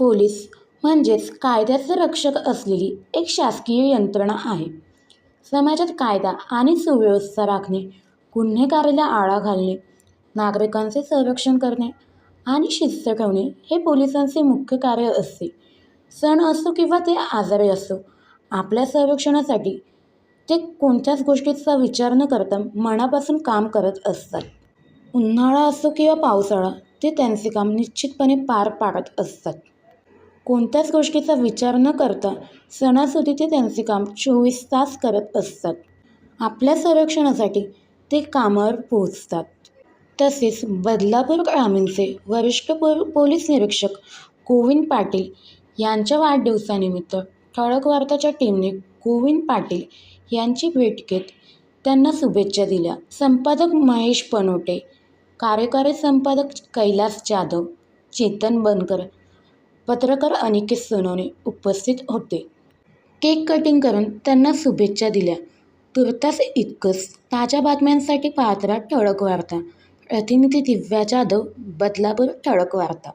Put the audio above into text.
Police म्हणजेच कायद्याचे रक्षक असलेली एक शासकीय यंत्रणा आहे. समाजात कायदा आणि सुव्यवस्था राखणे गुन्हेगारीला आळा घालणे नागरिकांचे संरक्षण करणे आणि शिस्त ठेवणे हे पोलिसांचे मुख्य कार्य असते. सण असो किंवा ते आजारी असो आपल्या संरक्षणासाठी ते कोणत्याच गोष्टीचा विचार न करता मनापासून काम करत असतात. उन्हाळा असो किंवा पावसाळा ते त्यांचे काम निश्चितपणे पार पाडत असतात. कोणत्याच गोष्टीचा विचार न करता सणासुदी ते त्यांचे काम चोवीस तास करत असतात. आपल्या संरक्षणासाठी ते कामावर पोहोचतात. तसेच बदलापूर ग्रामीणचे वरिष्ठ पो पोलीस निरीक्षक गोविंद पाटील यांच्या वाढदिवसानिमित्त ठळक वार्ताच्या टीमने गोविंद पाटील यांची भेट घेत त्यांना शुभेच्छा दिल्या. संपादक महेश पनोटे कार्यकारी संपादक कैलास जाधव चेतन बनकर पत्रकार अनिकेत सोनवणे उपस्थित होते. केक कटिंग करून त्यांना शुभेच्छा दिल्या. तुर्तास इतकंच ताज्या बातम्यांसाठी पाहत राहा ठळक वार्ता. प्रतिनिधी दिव्या जाधव बदलापूर ठळक वार्ता.